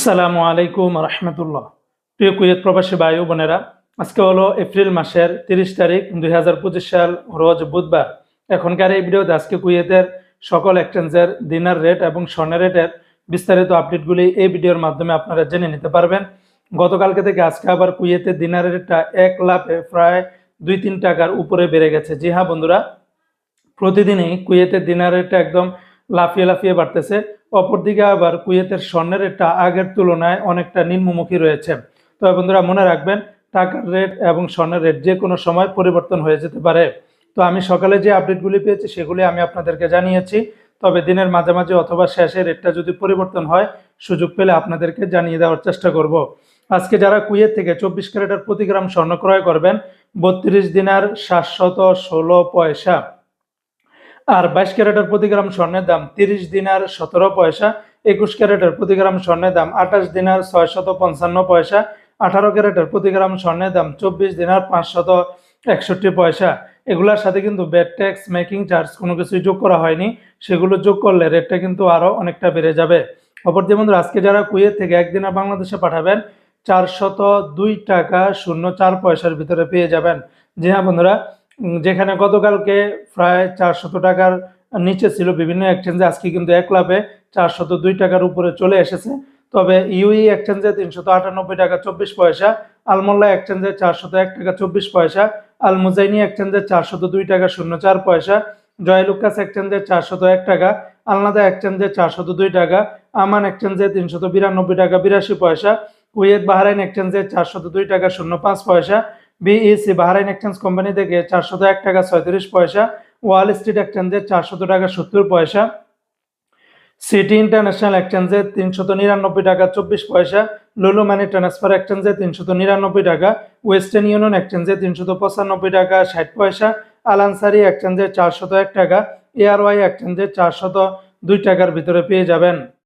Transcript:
আসসালামু আলাইকুম রহমতুল্লাহ। প্রিয় কুয়েত প্রবাসী ও বোনেরা, আজকে হলো এপ্রিল মাসের তিরিশ তারিখ দুই হাজার পঁচিশ সাল, রোজ বুধবার। এখনকার এই ভিডিওতে আজকে কুয়েতের সকল এক্সচেঞ্জের দিনার রেট এবং স্বর্ণের রেটের বিস্তারিত আপডেটগুলি এই ভিডিওর মাধ্যমে আপনারা জেনে নিতে পারবেন। গতকালকে থেকে আজকে আবার কুয়েতের দিনার রেটটা এক লাফে প্রায় দুই তিন টাকার উপরে বেড়ে গেছে। জি হ্যাঁ বন্ধুরা, প্রতিদিনই কুয়েতের দিনার রেটটা একদম লাফিয়ে লাফিয়ে বাড়তেছে। অপরদিকে আবার কুয়েতের স্বর্ণের রেটটা আগের তুলনায় অনেকটা নিম্নমুখী রয়েছে। তবে বন্ধুরা মনে রাখবেন, টাকার রেট এবং স্বর্ণের রেট যে কোনো সময় পরিবর্তন হয়ে যেতে পারে। তো আমি সকালে যে আপডেটগুলি পেয়েছি সেগুলি আমি আপনাদেরকে জানিয়েছি। তবে দিনের মাঝামাঝি অথবা শেষে রেটটা যদি পরিবর্তন হয়, সুযোগ পেলে আপনাদেরকে জানিয়ে দেওয়ার চেষ্টা করব। আজকে যারা কুয়েত থেকে চব্বিশ ক্যারেটার প্রতি গ্রাম স্বর্ণ ক্রয় করবেন, বত্রিশ দিনার সাতশত ষোলো পয়সা। আর বাইশ ক্যারেটের প্রতি গ্রাম স্বর্ণের দাম তিরিশ দিনার সতেরো পয়সা, একুশ ক্যারেটের প্রতি গ্রাম স্বর্ণের দাম আঠাশ দিনার ছয়শত পঞ্চান্ন পয়সা, আঠারো ক্যারেটের প্রতি গ্রাম স্বর্ণের দাম চব্বিশ দিনার পাঁচশত একষট্টি পয়সা। এগুলোর সাথে কিন্তু ব্যাট ট্যাক্স, মেকিং চার্জ কোনো কিছুই যোগ করা হয়নি। সেগুলো যোগ করলে রেটটা কিন্তু আরও অনেকটা বেড়ে যাবে। অপরদি বন্ধু আজকে যারা কুয়েত থেকে একদিনে বাংলাদেশে পাঠাবেন, চারশত দুই টাকা শূন্য চার পয়সার ভিতরে পেয়ে যাবেন। জি হ্যাঁ বন্ধুরা যেখানে গতকালকে প্রায় চারশত টাকার নিচে ছিল বিভিন্ন এক্সচেঞ্জে আজকে কিন্তু এক লাভে চারশত দুই টাকার উপরে চলে এসেছে। তবে ইউই এক্সচেঞ্জে তিনশত আটানব্বই টাকা চব্বিশ পয়সা, আলমোল্লা এক্সচেঞ্জে চারশত এক টাকা চব্বিশ পয়সা আল মুজাইনি এক্সচেঞ্জে চারশত দুই টাকা শূন্য চার পয়সা, জয়লুকাস এক্সচেঞ্জে চারশত এক টাকা, আলনাদা এক্সচেঞ্জে চারশত দুই টাকা, আমান এক্সচেঞ্জে তিনশত বিরানব্বই টাকা বিরাশি পয়সা, কুয়েত বাহরাইন এক্সচেঞ্জে চারশত দুই টাকা শূন্য পাঁচ পয়সা বিইসি বাহরাইন এক্সচেঞ্জ কোম্পানি থেকে চারশত এক টাকা ছয়ত্রিশ পয়সা ওয়াল স্ট্রিট এক্সচেঞ্জে চারশত টাকা সত্তর পয়সা সিটি ইন্টারন্যাশনাল এক্সচেঞ্জে তিনশত নিরানব্বই টাকা চব্বিশ পয়সা লুলু মানি ট্রান্সফার এক্সচেঞ্জে তিনশত নিরানব্বই টাকা ওয়েস্টার্ন ইউনিয়ন এক্সচেঞ্জে তিনশত পঁচানব্বই টাকা ষাট পয়সা আলানসারি এক্সচেঞ্জে চারশত এক টাকা এআরওয়াই এক্সচেঞ্জে চারশত দুই টাকার ভিতরে পেয়ে যাবেন।